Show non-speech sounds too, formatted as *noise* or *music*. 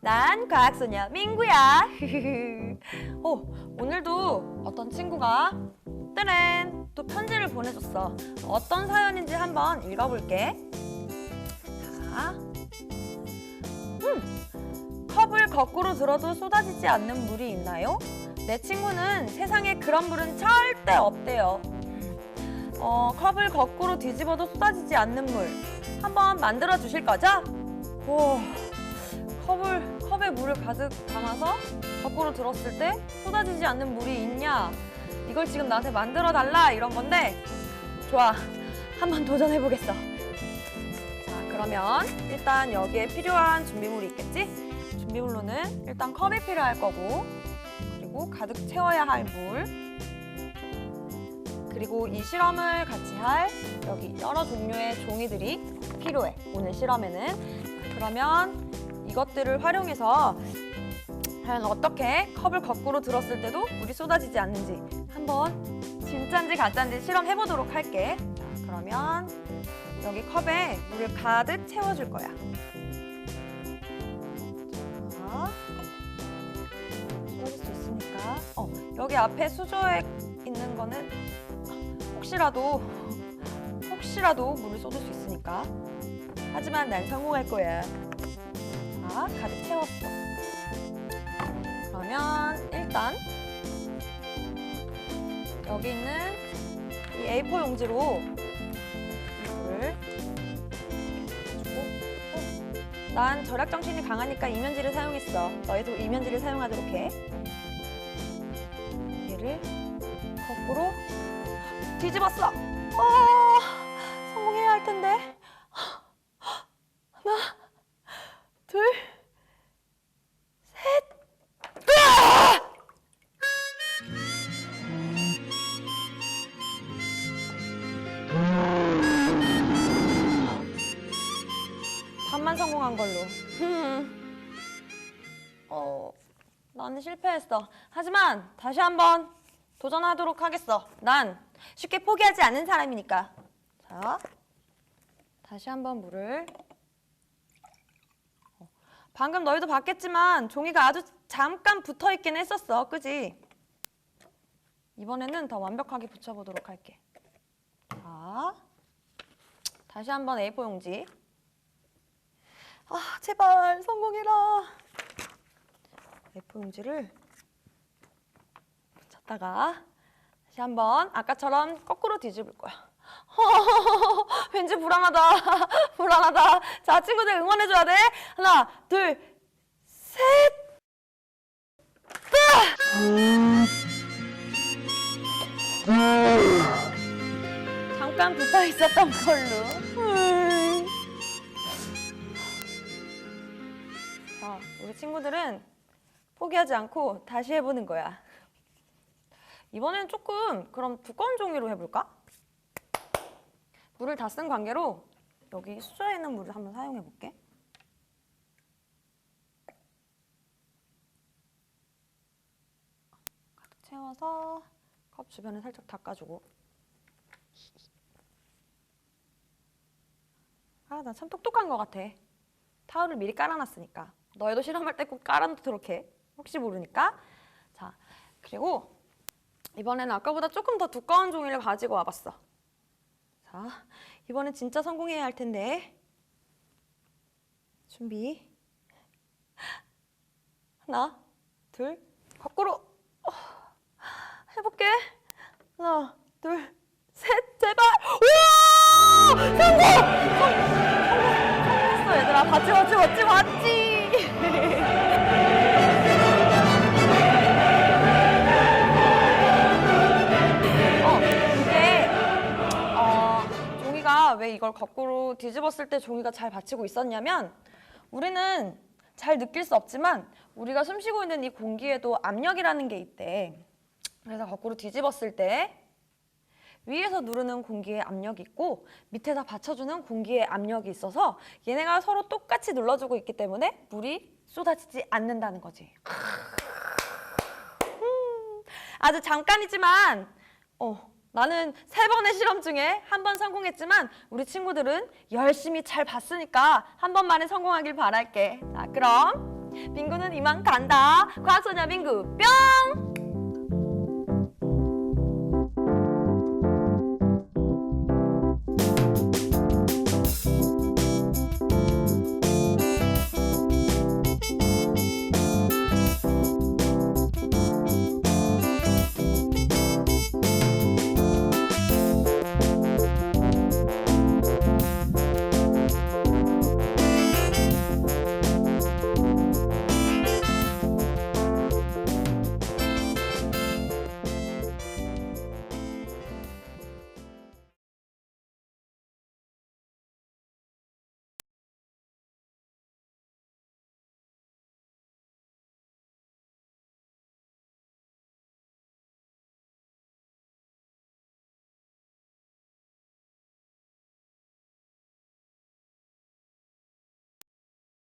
난 과학소녀 민구야. *laughs* 오, 오늘도 어떤 친구가 따란 또 편지를 보내줬어. 어떤 사연인지 한번 읽어볼게. 자, 음, 컵을 거꾸로 들어도 쏟아지지 않는 물이 있나요? 내 친구는 세상에 그런 물은 절대 없대요. 어, 컵을 거꾸로 뒤집어도 쏟아지지 않는 물 한번 만들어 주실 거죠? 오, 컵을 컵에 물을 가득 담아서 거꾸로 들었을 때 쏟아지지 않는 물이 있냐? 이걸 지금 나한테 만들어 달라 이런 건데 좋아 한번 도전해 보겠어. 자 그러면 일단 여기에 필요한 준비물이 있겠지? 준비물로는 일단 컵이 필요할 거고 그리고 가득 채워야 할 물. 그리고 이 실험을 같이 할 여기 여러 종류의 종이들이 필요해. 오늘 실험에는. 그러면 이것들을 활용해서 과연 어떻게 컵을 거꾸로 들었을 때도 물이 쏟아지지 않는지 한번 진짠지 가짠지 실험해 보도록 할게. 자, 그러면 여기 컵에 물을 가득 채워줄 거야. 자, 쏟아질 수 있으니까. 어, 여기 앞에 수저에 있는 거는 혹시라도 혹시라도 물을 쏟을 수 있으니까. 하지만 난 성공할 거야. 자, 가득 채웠어. 그러면 일단 여기 있는 이 A4 용지로 이 물을 주고 어, 난 절약 정신이 강하니까 이면지를 사용했어. 너희도 이면지를 사용하도록 해. 얘를 거꾸로 뒤집었어. 어, 성공해야 할 텐데. 하나, 둘, 셋. 으아! 반만 성공한 걸로. 흠. *laughs* 어, 나는 실패했어. 하지만 다시 한번 도전하도록 하겠어. 난 쉽게 포기하지 않는 사람이니까. 자, 다시 한번 물을. 어, 방금 너희도 봤겠지만 종이가 아주 잠깐 붙어 있긴 했었어. 그지? 이번에는 더 완벽하게 붙여보도록 할게. 자, 다시 한번 A4 용지. 아, 제발 성공해라. A4 용지를 붙였다가 다시 한번 아까처럼 거꾸로 뒤집을 거야. *laughs* 왠지 불안하다. *laughs* 불안하다. 자, 친구들 응원해줘야 돼. 하나, 둘, 셋. 잠깐 붙어 있었던 걸로. 음. 자, 우리 친구들은 포기하지 않고 다시 해보는 거야. 이번엔 조금 그럼 두꺼운 종이로 해볼까? 물을 다 쓴 관계로 여기 수저에 있는 물을 한번 사용해 볼게. 가득 채워서 컵 주변을 살짝 닦아주고. 아, 나 참 똑똑한 것 같아. 타올을 미리 깔아놨으니까. 너희도 실험할 때 꼭 깔아놓도록 해. 혹시 모르니까. 자, 그리고 이번에는 아까보다 조금 더 두꺼운 종이를 가지고 와봤어. 자, 이번엔 진짜 성공해야 할 텐데. 준비. 하나, 둘, 거꾸로. 어, 해볼게. 하나, 둘, 셋, 제발. 우와! 성공! 성공했어, 얘들아. 봤지, 봤지, 봤지, 봤지. *laughs* 왜 이걸 거꾸로 뒤집었을 때 종이가 잘 받치고 있었냐면 우리는 잘 느낄 수 없지만 우리가 숨쉬고 있는 이 공기에도 압력이라는 게 있대. 그래서 거꾸로 뒤집었을 때 위에서 누르는 공기의 압력이 있고 밑에다 받쳐주는 공기의 압력이 있어서 얘네가 서로 똑같이 눌러주고 있기 때문에 물이 쏟아지지 않는다는 거지. 음, 아주 잠깐이지만 어, 나는 세 번의 실험 중에 한 번 성공했지만 우리 친구들은 열심히 잘 봤으니까 한 번만에 성공하길 바랄게. 자, 그럼 빙구는 이만 간다. 과학소녀 빙구 뿅!